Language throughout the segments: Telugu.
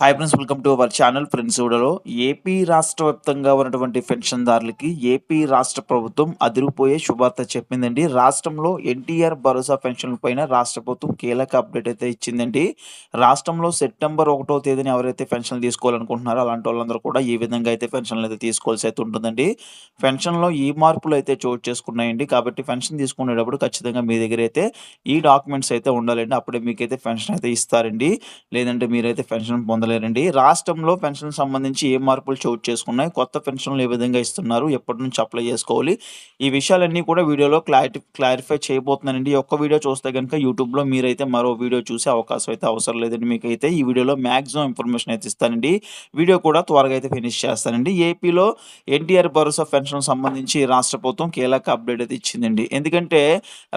Hi friends welcome to our channel friends వీడియోలో ఏపీ రాష్ట్ర వ్యాప్తంగా ఉన్నటువంటి పెన్షన్దారులకి ఏపీ రాష్ట్ర ప్రభుత్వం అదిరిపోయే శుభార్త చెప్పిందండి. రాష్ట్రంలో ఎన్టీఆర్ భరోసా పెన్షన్ల పైన రాష్ట్ర ప్రభుత్వం కీలక అప్డేట్ అయితే ఇచ్చిందండి. రాష్ట్రంలో సెప్టెంబర్ ఒకటో తేదీని ఎవరైతే పెన్షన్లు తీసుకోవాలనుకుంటున్నారో అలాంటి వాళ్ళందరూ కూడా ఈ విధంగా అయితే పెన్షన్లు అయితే తీసుకోవాల్సి అయితే ఉంటుందండి. పెన్షన్లో ఈ మార్పులు అయితే చోటు చేసుకున్నాయండి. కాబట్టి పెన్షన్ తీసుకునేటప్పుడు ఖచ్చితంగా మీ దగ్గర అయితే ఈ డాక్యుమెంట్స్ అయితే ఉండాలండి. అప్పుడే మీకైతే పెన్షన్ అయితే ఇస్తారండి. లేదంటే మీరైతే పెన్షన్ పొందలేరండి రాష్ట్రంలో పెన్షన్ సంబంధించి ఏ మార్పులు చోటు చేసుకున్నాయి కొత్త పెన్షన్లు ఏ విధంగా ఇస్తున్నారు ఎప్పటి నుంచి అప్లై చేసుకోవాలి ఈ విషయాలన్నీ కూడా వీడియోలో క్లారిటీ క్లారిఫై చేయబోతున్నానండి. ఒక్క వీడియో చూస్తే కనుక యూట్యూబ్లో మీరైతే మరో వీడియో చూసే అవకాశం అయితే అవసరం లేదండి మీకు అయితే ఈ వీడియోలో మ్యాక్సిమం ఇన్ఫర్మేషన్ అయితే ఇస్తానండి. వీడియో కూడా త్వరగా అయితే ఫినిష్ చేస్తానండి. ఏపీలో ఎన్టీఆర్ భరోసా పెన్షన్ సంబంధించి రాష్ట్ర ప్రభుత్వం కీలక అప్డేట్ అయితే ఇచ్చిందండి. ఎందుకంటే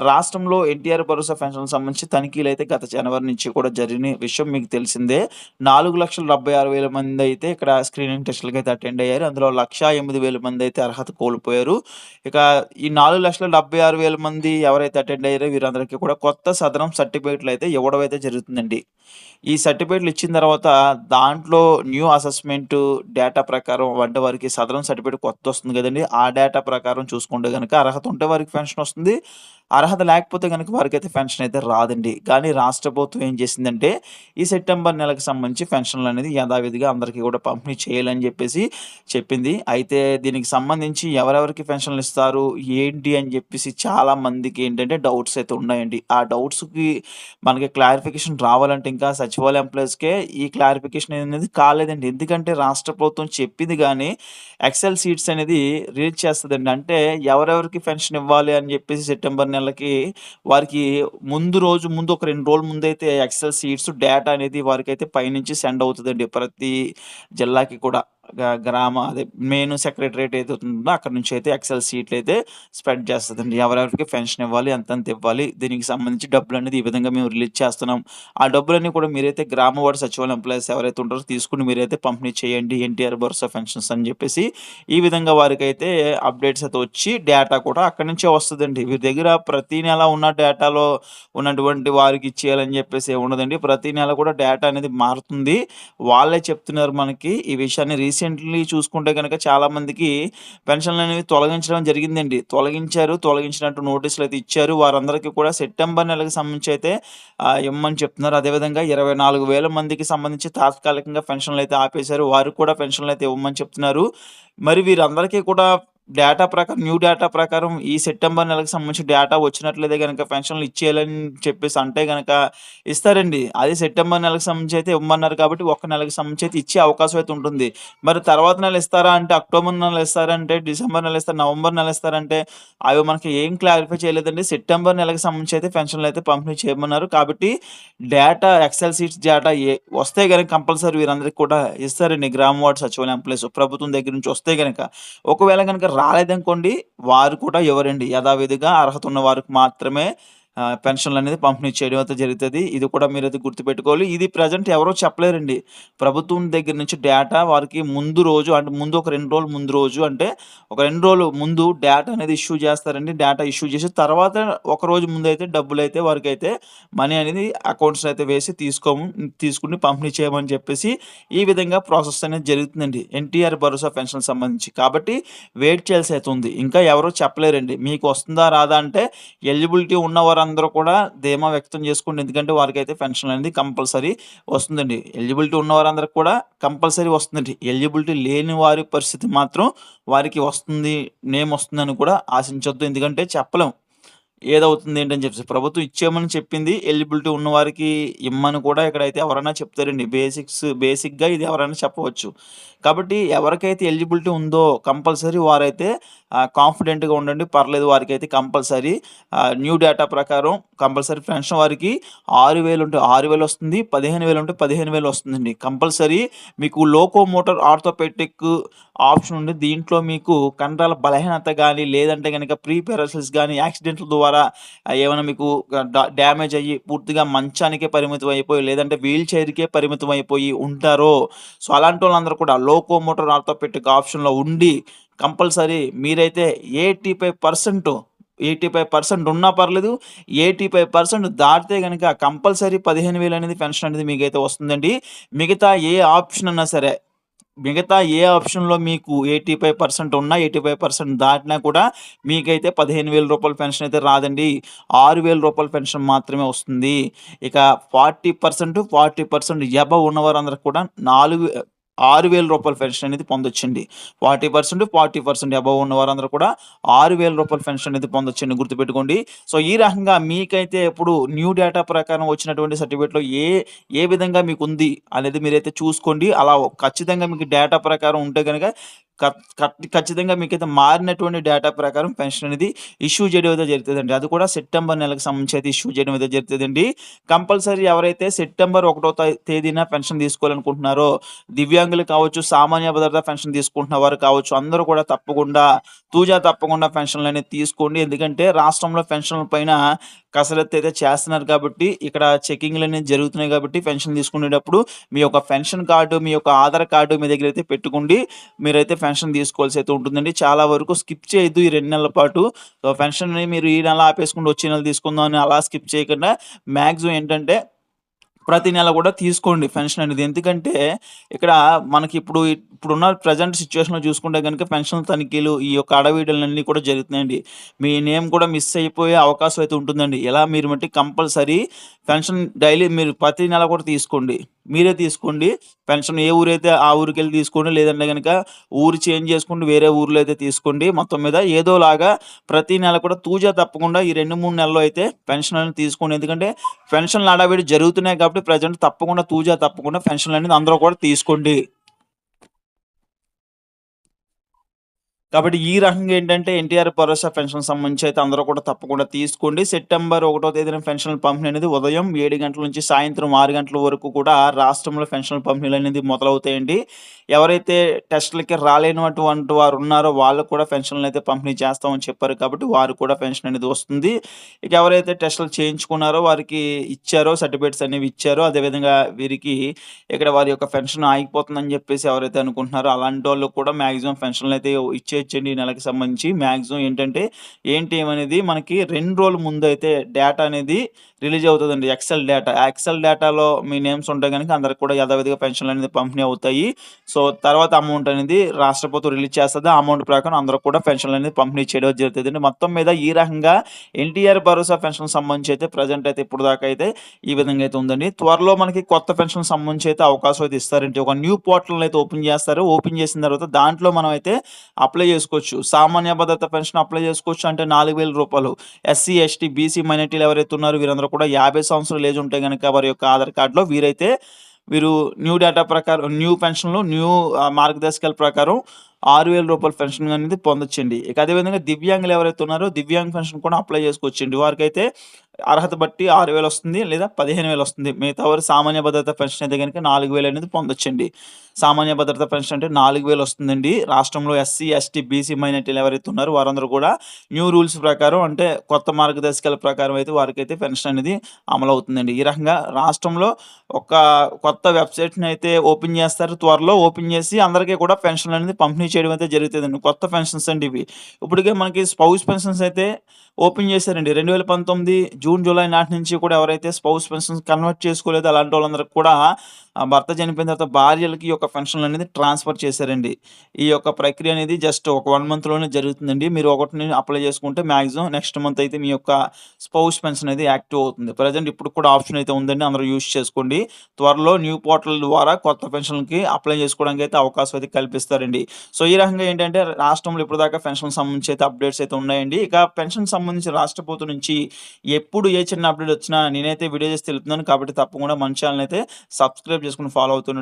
రాష్ట్రంలో ఎన్టీఆర్ భరోసా పెన్షన్ సంబంధించి తనిఖీలు అయితే గత జనవరి నుంచి కూడా జరిగిన విషయం మీకు తెలిసిందే. నాలుగు లక్షల డెబ్బై ఆరు వేల మంది అయితే ఇక్కడ స్క్రీనింగ్ టెస్టులకు అయితే అటెండ్ అయ్యారు. అందులో లక్ష ఎనిమిది వేల మంది అయితే అర్హత కోల్పోయారు. ఇక ఈ నాలుగు లక్షల డెబ్బై ఆరు వేల మంది ఎవరైతే అటెండ్ అయ్యారో వీరందరికీ కూడా కొత్త సదనం సర్టిఫికేట్లు అయితే ఇవ్వడం అయితే జరుగుతుందండి. ఈ సర్టిఫికేట్లు ఇచ్చిన తర్వాత దాంట్లో న్యూ అసెస్మెంట్ డేటా ప్రకారం వంటి వారికి సదరం సర్టిఫికేట్ కొత్త వస్తుంది కదండి. ఆ డేటా ప్రకారం చూసుకుంటే కనుక అర్హత ఉంటే వారికి పెన్షన్ వస్తుంది. అర్హత లేకపోతే కనుక అయితే పెన్షన్ అయితే రాదండి. కానీ రాష్ట్ర ప్రభుత్వం ఏం చేసిందంటే ఈ సెప్టెంబర్ నెలకు సంబంధించి పెన్షన్లు అనేది యథావిధిగా అందరికీ కూడా పంపిణీ చేయాలని చెప్పేసి చెప్పింది. అయితే దీనికి సంబంధించి ఎవరెవరికి పెన్షన్లు ఇస్తారు ఏంటి అని చెప్పేసి చాలా మందికి ఏంటంటే డౌట్స్ అయితే ఉన్నాయండి. ఆ డౌట్స్కి మనకి క్లారిఫికేషన్ రావాలంటే ఇంకా సచివాలయ ఎంప్లాయీస్కే ఈ క్లారిఫికేషన్ అనేది కాలేదండి. ఎందుకంటే రాష్ట్ర ప్రభుత్వం చెప్పింది కానీ ఎక్సెల్ సీట్స్ అనేది రిలీజ్ చేస్తుందండి. అంటే ఎవరెవరికి పెన్షన్ ఇవ్వాలి అని చెప్పేసి సెప్టెంబర్ నెలకి వారికి ముందు రోజు ముందు ఒక రెండు రోజుల ముందు అయితే ఎక్సెల్ సీట్స్ డేటా అనేది వారికి అయితే పైనుంచి సెండ్ అవుతుందండి ప్రతి జిల్లాకి కూడా. గ్రామ అదే మెయిన్ సెక్రటరేట్ ఏదైతే ఉంటుందో అక్కడ నుంచి అయితే ఎక్సెల్ సీట్లు అయితే స్ప్రెడ్ చేస్తుందండి. ఎవరెవరికి పెన్షన్ ఇవ్వాలి ఎంతంత ఇవ్వాలి దీనికి సంబంధించి డబ్బులు అనేది ఈ విధంగా మేము రిలీజ్ చేస్తున్నాం. ఆ డబ్బులన్నీ కూడా మీరైతే గ్రామ వార్డు సచివాలయం ఎంప్లాయీస్ ఎవరైతే ఉంటారో తీసుకుని మీరైతే పంపిణీ చేయండి. ఎన్టీఆర్ భరోసా పెన్షన్స్ అని చెప్పేసి ఈ విధంగా వారికి అయితే అప్డేట్స్ అయితే వచ్చి డేటా కూడా అక్కడి నుంచే వస్తుందండి. వీరి దగ్గర ప్రతి నెల ఉన్న డేటాలో ఉన్నటువంటి వారికి ఇచ్చేయాలని చెప్పేసి ఉండదండి ప్రతి నెల కూడా డేటా అనేది మారుతుంది. వాళ్ళే చెప్తున్నారు మనకి ఈ విషయాన్ని రీసెంట్ రీసెంట్లీ చూసుకుంటే కనుక చాలా మందికి పెన్షన్లు అనేవి తొలగించడం జరిగిందండి. తొలగించారు తొలగించినట్టు నోటీసులు అయితే ఇచ్చారు. వారందరికీ కూడా సెప్టెంబర్ నెలకు సంబంధించి అయితే ఇమ్మని చెప్తున్నారు. అదేవిధంగా ఇరవై నాలుగు వేల మందికి సంబంధించి తాత్కాలికంగా పెన్షన్లు అయితే ఆపేశారు. వారు కూడా పెన్షన్లు అయితే ఇవ్వమని చెప్తున్నారు. మరి వీరందరికీ కూడా డేటా ప్రకారం న్యూ డేటా ప్రకారం ఈ సెప్టెంబర్ నెలకు సంబంధించి డేటా వచ్చినట్లయితే కనుక పెన్షన్లు ఇచ్చేయాలని చెప్పేసి అంటే కనుక ఇస్తారండి. అది సెప్టెంబర్ నెలకు సంబంధించి అయితే ఇవ్వమన్నారు కాబట్టి ఒక నెలకు సంబంధించి అయితే ఇచ్చే అవకాశం అయితే ఉంటుంది. మరి తర్వాత నెల ఇస్తారా అంటే అక్టోబర్ నెల ఇస్తారంటే డిసెంబర్ నెల ఇస్తారు నవంబర్ నెల ఇస్తారంటే అవి మనకి ఏం క్లారిఫై చేయలేదండి. సెప్టెంబర్ నెలకు సంబంధించి అయితే పెన్షన్లు అయితే పంపిణీ చేయమన్నారు. కాబట్టి డేటా ఎక్సెల్ సీట్స్ డేటా ఏ వస్తే కనుక కంపల్సరీ వీరందరికీ కూడా ఇస్తారండి. గ్రామ వార్డు సచివాలయం ప్లేస్ ప్రభుత్వం దగ్గర నుంచి వస్తే కనుక ఒకవేళ కనుక రాలేదనుకోండి వారు కూడా ఎవరండి? యథావిధిగా అర్హత ఉన్న వారికి మాత్రమే పెన్షన్లు అనేది పంపిణీ చేయడం అయితే జరుగుతుంది. ఇది కూడా మీరు అయితే గుర్తుపెట్టుకోవాలి. ఇది ప్రజెంట్ ఎవరో చెప్పలేరండి. ప్రభుత్వం దగ్గర నుంచి డేటా వారికి ముందు రోజు అంటే ముందు ఒక రెండు రోజులు ముందు రోజు అంటే ఒక రెండు రోజులు ముందు డేటా అనేది ఇష్యూ చేస్తారండి. డేటా ఇష్యూ చేసి తర్వాత ఒక రోజు ముందు అయితే డబ్బులు అయితే వారికి అయితే మనీ అనేది అకౌంట్స్ అయితే వేసి తీసుకో తీసుకుని పంపిణీ చేయమని చెప్పేసి ఈ విధంగా ప్రాసెస్ అనేది జరుగుతుందండి. ఎన్టీఆర్ భరోసా పెన్షన్ సంబంధించి. కాబట్టి వెయిట్ చేయాల్సి అయితే ఉంది. ఇంకా ఎవరో చెప్పలేరండి. మీకు వస్తుందా రాదా అంటే ఎలిజిబిలిటీ ఉన్నవారు వాళ్ళందరూ కూడా ధీమా వ్యక్తం చేసుకోండి. ఎందుకంటే వారికి అయితే పెన్షన్ అనేది కంపల్సరీ వస్తుందండి. ఎలిజిబిలిటీ ఉన్న వారందరికి కూడా కంపల్సరీ వస్తుందండి. ఎలిజిబిలిటీ లేని వారి పరిస్థితి మాత్రం వారికి వస్తుంది నేమ్ వస్తుందని కూడా ఆశించొద్దు. ఎందుకంటే చెప్పలేం. ఏదవుతుంది ఏంటని చెప్పేసి ప్రభుత్వం ఇచ్చేయమని చెప్పింది. ఎలిజిబిలిటీ ఉన్న వారికి ఇమ్మని కూడా ఇక్కడైతే ఎవరైనా చెప్తారండి. బేసిక్స్ బేసిక్గా ఇది ఎవరైనా చెప్పవచ్చు. కాబట్టి ఎవరికైతే ఎలిజిబిలిటీ ఉందో కంపల్సరీ వారైతే కాన్ఫిడెంట్గా ఉండండి. పర్లేదు వారికి అయితే కంపల్సరీ న్యూ డేటా ప్రకారం కంపల్సరీ పెన్షన్ వారికి ఆరు వేలు ఉంటే ఆరు వేలు వస్తుంది. పదిహేను వేలు ఉంటే పదిహేను వేలు వస్తుందండి. కంపల్సరీ మీకు లోకో మోటార్ ఆర్థోపెటిక్ ఆప్షన్ ఉంది. దీంట్లో మీకు కండరాల బలహీనత కానీ లేదంటే కనుక ప్రీపెరసిస్ కానీ యాక్సిడెంట్ల ద్వారా ద్వారా ఏమైనా మీకు డ్యామేజ్ అయ్యి పూర్తిగా మంచానికే పరిమితం అయిపోయి లేదంటే వీల్ చైర్కే పరిమితం అయిపోయి ఉంటారో సో అలాంటి వాళ్ళందరూ కూడా లోకో మోటార్ ఆర్థోపెట్టిక్ ఆప్షన్లో ఉండి కంపల్సరీ మీరైతే ఎయిటీ ఫైవ్ పర్సెంట్ 85% ఉన్నా పర్లేదు. 85% దాటితే కనుక కంపల్సరీ 15,000 అనేది పెన్షన్ అనేది మీకైతే వస్తుందండి. మిగతా ఏ ఆప్షన్ అన్నా సరే, మిగతా ఏ ఆప్షన్లో మీకు ఎయిటీ ఫైవ్ పర్సెంట్ ఉన్నా ఎయిటీ ఫైవ్ పర్సెంట్ దాటినా కూడా మీకైతే పదిహేను వేల రూపాయల పెన్షన్ అయితే రాదండి. ఆరు వేల రూపాయల పెన్షన్ మాత్రమే వస్తుంది. ఇక forty percent forty percent above ఉన్నవారందరూ కూడా నాలుగు ఆరు వేల రూపాయల పెన్షన్ అనేది పొందొచ్చండి. Forty percent forty percent above ఉన్న వారందరూ కూడా ఆరు వేల రూపాయల పెన్షన్ అనేది పొందొచ్చండి గుర్తుపెట్టుకోండి. సో, ఈ రకంగా మీకైతే ఇప్పుడు న్యూ డేటా ప్రకారం వచ్చినటువంటి సర్టిఫికేట్‌లో ఏ ఏ విధంగా మీకుంది అనేది మీరైతే చూసుకోండి. అలా ఖచ్చితంగా మీకు డేటా ప్రకారం ఉంటే కనుక ఖచ్చితంగా మీకైతే మారినటువంటి డేటా ప్రకారం పెన్షన్ అనేది ఇష్యూ చేయడం అయితే జరుగుతుందండి అది కూడా సెప్టెంబర్ నెలకు సంబంధించి అయితే ఇష్యూ చేయడం అయితే జరుగుతుందండి కంపల్సరీ ఎవరైతే సెప్టెంబర్ ఒకటో తేదీన పెన్షన్ తీసుకోవాలనుకుంటున్నారో, దివ్యాంగులు కావచ్చు, సామాన్య భద్రత పెన్షన్ తీసుకుంటున్న వారు కావచ్చు, అందరూ కూడా తప్పకుండా తూజా తప్పకుండా పెన్షన్లు అనేది తీసుకోండి. ఎందుకంటే రాష్ట్రంలో పెన్షన్‌ల పైన కసరత్తు అయితే చేస్తున్నారు కాబట్టి, ఇక్కడ చెకింగ్‌లనేవి జరుగుతున్నాయి కాబట్టి పెన్షన్ తీసుకునేటప్పుడు మీ యొక్క పెన్షన్ కార్డు, మీ యొక్క ఆధార్ కార్డు మీ దగ్గర అయితే పెట్టుకోండి. మీరైతే పెన్షన్ తీసుకోవాల్సి అయితే ఉంటుందండి. చాలా వరకు స్కిప్ చేయొద్దు ఈ రెండు నెలల పాటు. సో, పెన్షన్ మీరు ఈ నెల ఆపేసుకుంటూ వచ్చే నెల తీసుకుందాం అని అలా స్కిప్ చేయకుండా మ్యాక్సిమం ఏంటంటే ప్రతి నెల కూడా తీసుకోండి పెన్షన్ అనేది. ఎందుకంటే ఇక్కడ మనకి ఇప్పుడు ఇప్పుడున్న ప్రెజెంట్ సిచ్యువేషన్లో చూసుకుంటే గనుక పెన్షన్ తనిఖీలు, ఈ యొక్క అడవిడలన్నీ కూడా జరుగుతున్నాయండి. మీ నేమ్ కూడా మిస్ అయిపోయే అవకాశం అయితే ఉంటుందండి. ఇలా మీరు మట్టి కంపల్సరీ పెన్షన్ డైలీ మీరు ప్రతి నెల కూడా తీసుకోండి. మీరే తీసుకోండి. పెన్షన్ ఏ ఊరైతే ఆ ఊరికెళ్ళి తీసుకోండి. లేదంటే గనక ఊరు చేంజ్ చేసుకుంటూ వేరే ఊర్లో అయితే తీసుకోండి. మొత్తం మీద ఏదోలాగా ప్రతి నెల కూడా తూజా తప్పకుండా ఈ 2, 3 నెలల్లో అయితే పెన్షన్ అనేది తీసుకోండి. ఎందుకంటే పెన్షన్లు అడవిడి జరుగుతున్నాయి కాబట్టి ప్రెజెంట్ తప్పకుండా తూజా తప్పకుండా పెన్షన్లు అనేది అందరూ కూడా తీసుకోండి. కాబట్టి ఈ రకంగా ఏంటంటే ఎన్టీఆర్ భరోసా పెన్షన్ సంబంధించి అయితే అందరూ కూడా తప్పకుండా తీసుకోండి. సెప్టెంబర్ ఒకటో తేదీన పెన్షన్‌ల పంపిణీ అనేది ఉదయం ఏడు గంటల నుంచి సాయంత్రం ఆరు గంటల వరకు కూడా రాష్ట్రంలో పెన్షన్ పంపిణీలు అనేది మొదలవుతాయండి. ఎవరైతే టెస్ట్‌లకి రాలేనటువంటి వారు ఉన్నారో వాళ్ళకి కూడా పెన్షన్లు అయితే పంపిణీ చేస్తామని చెప్పారు కాబట్టి వారు కూడా పెన్షన్ అనేది వస్తుంది. ఇక ఎవరైతే టెస్ట్‌లు చేయించుకున్నారో వారికి ఇచ్చారో సర్టిఫికేట్స్ అనేవి ఇచ్చారో అదేవిధంగా వీరికి ఇక్కడ వారి యొక్క పెన్షన్ ఆగిపోతుందని చెప్పేసి ఎవరైతే అనుకుంటున్నారో అలాంటోళ్ళకి కూడా మాక్సిమం ఇచ్చే ఇచ్చేయొచ్చండి ఈ నెలకి సంబంధించి. మ్యాక్సిమం ఏంటంటే ఏంటి ఏమనేది మనకి రెండు రోజుల అయితే డేటా అనేది రిలీజ్ అవుతుందండి ఎక్సెల్ డేటా. ఎక్సెల్ డేటాలో మీ నేమ్స్ ఉంటే కనుక అందరికి కూడా యథావిధిగా పెన్షన్‌లనేది పంపిణీ అవుతాయి. సో, తర్వాత అమౌంట్ అనేది రాష్ట్ర ప్రభుత్వం రిలీజ్ చేస్తుంది ఆ అమౌంట్ ప్రకారం అందరూ కూడా పెన్షన్లు అనేది పంపిణీ చేయడం జరుగుతుంది మొత్తం మీద ఈ రకంగా ఎన్టీఆర్ భరోసా పెన్షన్ సంబంధించి అయితే ప్రెజెంట్ అయితే ఇప్పటిదాకా అయితే ఈ విధంగా అయితే ఉందండి. త్వరలో మనకి కొత్త పెన్షన్ సంబంధించి అయితే అవకాశం అయితే ఇస్తారండి. ఒక న్యూ పోర్టల్ అయితే ఓపెన్ చేస్తారు. ఓపెన్ చేసిన తర్వాత దాంట్లో మనం అయితే అప్లై చేసుకోవచ్చు. సామాన్య భద్రత పెన్షన్ అప్లై చేసుకోవచ్చు. అంటే నాలుగు వేల రూపాయలు ఎస్సీ, ఎస్టీ, బీసీ మైనార్టీలు ఎవరైతే ఉన్నారో వీరందరూ కూడా యాభై సంవత్సరాలు ఏజ్ ఉంటే గనక వారి యొక్క ఆధార్ కార్డులో వీరైతే వీరు న్యూ డేటా ప్రకారం న్యూ పెన్షన్‌లు న్యూ మార్గదర్శకాల ప్రకారం ఆరు వేల రూపాయల పెన్షన్ అనేది పొందొచ్చండి. ఇక అదేవిధంగా దివ్యాంగులు ఎవరైతే ఉన్నారో దివ్యాంగ్ పెన్షన్ కూడా అప్లై చేసుకోవచ్చండి. వారికైతే అర్హత బట్టి ఆరు వేలు వస్తుంది. లేదా 15,000 వస్తుంది. మిగతా వారు సామాన్య భద్రత పెన్షన్ అయితే గనక 4,000 అనేది పొందొచ్చండి. సామాన్య భద్రత పెన్షన్ అంటే 4,000 వస్తుందండి. రాష్ట్రంలో ఎస్సీ, ఎస్టీ, బీసీ మైనార్టీలు ఎవరైతే ఉన్నారో వారందరూ కూడా న్యూ రూల్స్ ప్రకారం అంటే కొత్త మార్గదర్శకాల ప్రకారం అయితే వారికైతే పెన్షన్ అనేది అమలు అవుతుందండి ఈ రకంగా రాష్ట్రంలో ఒక కొత్త వెబ్‌సైట్‌ని అయితే ఓపెన్ చేస్తారు. త్వరలో ఓపెన్ చేసి అందరికీ కూడా పెన్షన్ అనేది పంపిణీ చేయడం అయితే జరుగుతుందండి కొత్త పెన్షన్స్ అండి ఇవి. ఇప్పటికే మనకి స్పౌస్ పెన్షన్స్ అయితే ఓపెన్ చేశారండి. 2019 జూన్, జూలై నాటి నుంచి కూడా ఎవరైతే స్పౌస్ పెన్షన్స్ కన్వర్ట్ చేసుకోలేదు అలాంటి వాళ్ళందరికీ కూడా భర్త చనిపోయిన తర్వాత భార్యలకి ఈ యొక్క పెన్షన్‌లనేది ట్రాన్స్‌ఫర్ చేశారండి. ఈ యొక్క ప్రక్రియ అనేది జస్ట్ ఒక వన్ మంత్‌లోనే జరుగుతుందండి. మీరు ఒకటిని అప్లై చేసుకుంటే మ్యాక్సిమం నెక్స్ట్ మంత్ అయితే మీ యొక్క స్పౌస్ పెన్షన్ అనేది యాక్టివ్ అవుతుంది. ప్రెజెంట్ ఇప్పుడు కూడా ఆప్షన్ అయితే ఉందండి. అందరూ యూజ్ చేసుకోండి. త్వరలో న్యూ పోర్టల్ ద్వారా కొత్త పెన్షన్కి అప్లై చేసుకోవడానికి అయితే అవకాశం అయితే కల్పిస్తారండి. సో, ఈ రకంగా ఏంటంటే రాష్ట్రంలో ఇప్పటిదాకా పెన్షన్ సంబంధించి అయితే అప్డేట్స్ అయితే ఉన్నాయండి. ఇక పెన్షన్ సంబంధించి రాష్ట్ర ప్రభుత్వం నుంచి ఎప్పుడు ఏ చిన్న అప్డేట్ వచ్చినా నేనైతే వీడియో చేసి తెలుపుతున్నాను. కాబట్టి తప్పకుండా మన ఛానల్ అయితే సబ్స్క్రైబ్ చేసుకొని ఫాలో అవుతుండండి.